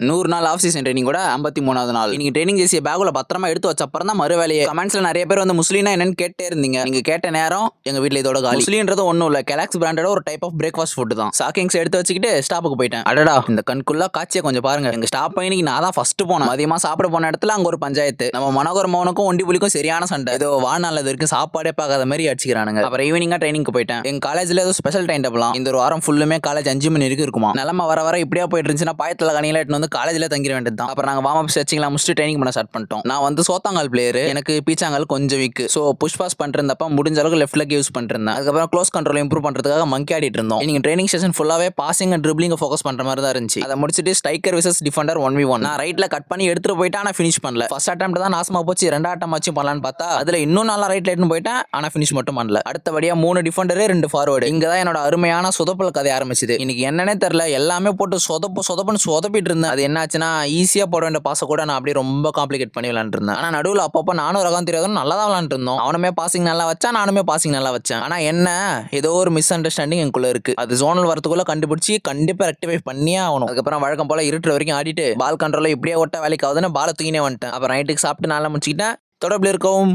நூறு நாள் of season training கூட ஐம்பத்தி மூணாவது நாள். நீங்க ட்ரைனிங் ஜெர்சியை பேக்கில் பத்திரமா எடுத்து வச்ச அப்புறம் தான் மறு வேலையை கமெண்ட்ஸ்ல நிறைய பேர் வந்து முஸ்லீம்னா என்னன்னு கேட்டே இருந்தீங்க. நீங்க கேட்ட நேரம் எங்க வீட்டில் இதோட காலி. முஸ்லீம்ன்றது ஒன்றும் இல்ல. கெலாக்ஸ் பிராண்டட ஒரு டைப் ஆஃப் பிரேக்ஃபாஸ்ட் ஃபுட் தான். சாக்கிங்ஸ் எடுத்து வச்சுக்கிட்டு ஸ்டாப்புக்கு போயிட்டேன். அடடா இந்த கண்குள்ள காட்சியை கொஞ்சம் பாருங்க. எங்க ஸ்டாப் பையனுக்கு நான் தான் ஃபர்ஸ்ட் போனேன். அதிகமா சாப்பிட போன இடத்துல அங்க ஒரு பஞ்சாயத்து. நம்ம மனோகர் மோகனுக்கும் ஒண்டி புலிக்கும் சரியான சண்டை. ஏதோ வாழ்நாள் இது வரைக்கும் சாப்பாடே பார்க்காத மாதிரி அடிச்சுக்கிறானுங்க. அப்புறம் ஈவினிங்கா ட்ரைனிங்க்கு போயிட்டேன். எங்க காலேஜ்ல ஏதோ ஸ்பெஷல் டைம் டேபிளாம் இந்த ஒரு வாரம் ஃபுல்லுமே காலேஜ் அஞ்சு மணி வரைக்கும் இருக்குமா. நிலம வர வர இப்படியா போயிட்டு இருந்துச்சுன்னா பாயத்துல கனியில எடுத்துன்னு வந்து காலேஜ்ல தங்கிட வேண்டியது தான் அப்புறம் நாங்க வார்ம் அப் ஸ்ட்ரெச்சிங்லாம் முடிச்சுட்டு ட்ரைனிங் பண்ண ஸ்டார்ட் பண்ணிட்டோம். நான் வந்து சோத்தாங்கால் பிளேயர் எனக்கு பீச்சாங்கால் கொஞ்சம் வீக் ஸோ புஷ் பாஸ் பண்ணிருந்தப்ப முடிஞ்ச அளவுக்கு லெஃப்ட் லெக் யூஸ் பண்ணிருந்தேன் அதுக்கப்புறம் க்ளோஸ் கண்ட்ரோல் இம்ப்ரூவ் பண்றதுக்காக மங்கி ஆடிட்டு இருந்தோம். நீங்க ட்ரைனிங் செஷன் ஃபுல்லாவே பாசிங் அண்ட் ட்ரிப்ளிங் ஃபோக்கஸ் பண்ற மாதிரி தான் இருந்துச்சு. அதை முடிச்சுட்டு striker versus defender one V one நான் ரைட்ல கட் பண்ணி எடுத்துட்டு போயிட்டேன் ஆனால் ஃபினிஷ் பண்ணல. ஃபர்ஸ்ட் அட்டம் தான் நாசமா போச்சு. ரெண்டு அட்டம் ஆச்சும் பண்ணலான்னு பார்த்தா அதுல இன்னும் நல்லா ரைட்ல எடுத்துன்னு போயிட்டேன் ஆனால் ஃபினிஷ் மட்டும் பண்ணல. அடுத்தபடியா மூணு டிஃபெண்டர் ரெண்டு ஃபார்வர்டு இங்க தான் என்னோட அருமையான சொதப்பல் கதை ஆரம்பிச்சது. இன்னைக்கு என்னன்னே தெரியல. எல்லாமே போட்டு சொதப்பு சொதப்புன்னு சொதப்பிட்டு இருந்தேன். அது என்னாச்சுன்னா ஈஸியாக போட வேண்டிய பாசை கூட நான் அப்படியே ரொம்ப காம்ப்ளிகேட் பண்ணி விளாண்டுருந்தேன் ஆனால் நடுவில் அப்பப்போ நானும் ரகம் தெரியாதுன்னு நல்லா தான் விளாண்டுருந்தோம் அவனுமே பாசிங் நல்லா வச்சா நானுமே பாசிங் நல்லா வச்சேன். ஆனால் என்ன? ஏதோ ஒரு மிஸ் அண்டர்ஸ்டாண்டிங் எனக்குள்ள இருக்கு. அது ஜோனல் வரதுக்குள்ள கண்டுபிடிச்சி கண்டிப்பாக ரெக்டிஃபை பண்ணியே ஆகணும். அதுக்கப்புறம் வழக்கம் போல இருட்டுற வரைக்கும் ஆடிட்டு பால் கண்ட்ரோலில் இப்படியே ஒட்ட வேலைக்கு ஆகுதுன்னு பாலை தூக்கினே வந்துட்டேன். அப்புறம் நைட்டுக்கு சாப்பிட்டு நல்லா முடிச்சுக்கிட்டேன். தொடர்பில் இருக்கவும்